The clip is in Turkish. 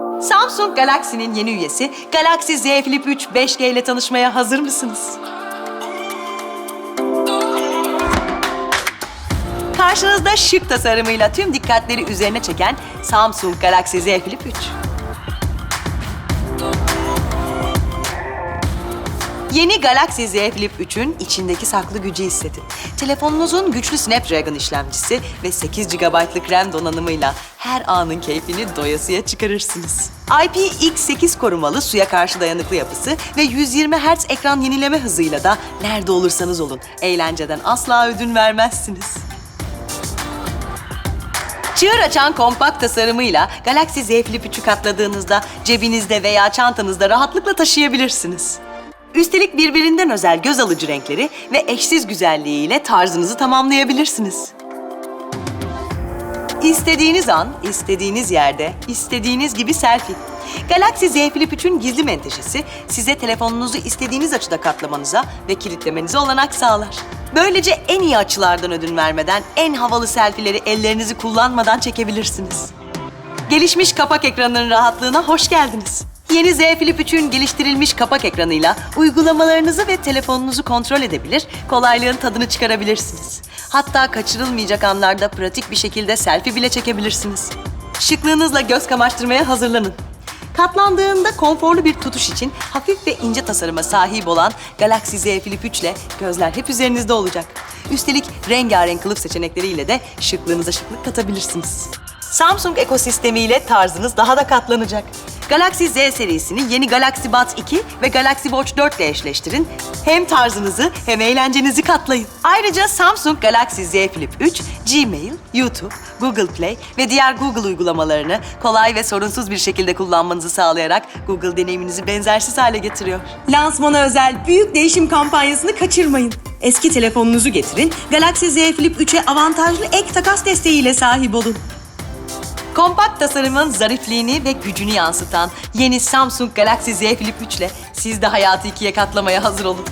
Samsung Galaxy'nin yeni üyesi Galaxy Z Flip 3 5G ile tanışmaya hazır mısınız? Karşınızda şık tasarımıyla tüm dikkatleri üzerine çeken Samsung Galaxy Z Flip 3. Yeni Galaxy Z Flip 3'ün içindeki saklı gücü hissedin. Telefonunuzun güçlü Snapdragon işlemcisi ve 8 GB'lık RAM donanımıyla her anın keyfini doyasıya çıkarırsınız. IPX8 korumalı suya karşı dayanıklı yapısı ve 120 Hz ekran yenileme hızıyla da nerede olursanız olun eğlenceden asla ödün vermezsiniz. Çığır açan kompakt tasarımıyla Galaxy Z Flip 3'ü katladığınızda cebinizde veya çantanızda rahatlıkla taşıyabilirsiniz. Üstelik birbirinden özel göz alıcı renkleri ve eşsiz güzelliğiyle tarzınızı tamamlayabilirsiniz. İstediğiniz an, istediğiniz yerde, istediğiniz gibi selfie. Galaxy Z Flip 3'ün gizli menteşesi size telefonunuzu istediğiniz açıda katlamanıza ve kilitlemenize olanak sağlar. Böylece en iyi açılardan ödün vermeden en havalı selfie'leri ellerinizi kullanmadan çekebilirsiniz. Gelişmiş kapak ekranının rahatlığına hoş geldiniz. Yeni Z Flip 3'ün geliştirilmiş kapak ekranıyla uygulamalarınızı ve telefonunuzu kontrol edebilir, kolaylığın tadını çıkarabilirsiniz. Hatta kaçırılmayacak anlarda pratik bir şekilde selfie bile çekebilirsiniz. Şıklığınızla göz kamaştırmaya hazırlanın. Katlandığında konforlu bir tutuş için hafif ve ince tasarıma sahip olan Galaxy Z Flip 3 ile gözler hep üzerinizde olacak. Üstelik rengarenk kılıf seçenekleriyle de şıklığınıza şıklık katabilirsiniz. Samsung ekosistemiyle tarzınız daha da katlanacak. Galaxy Z serisini yeni Galaxy Buds 2 ve Galaxy Watch 4 ile eşleştirin. Hem tarzınızı hem eğlencenizi katlayın. Ayrıca Samsung Galaxy Z Flip 3, Gmail, YouTube, Google Play ve diğer Google uygulamalarını kolay ve sorunsuz bir şekilde kullanmanızı sağlayarak Google deneyiminizi benzersiz hale getiriyor. Lansmana özel büyük değişim kampanyasını kaçırmayın. Eski telefonunuzu getirin, Galaxy Z Flip 3'e avantajlı ek takas desteğiyle sahip olun. Kompakt tasarımın zarifliğini ve gücünü yansıtan yeni Samsung Galaxy Z Flip 3 ile siz de hayatı ikiye katlamaya hazır olun.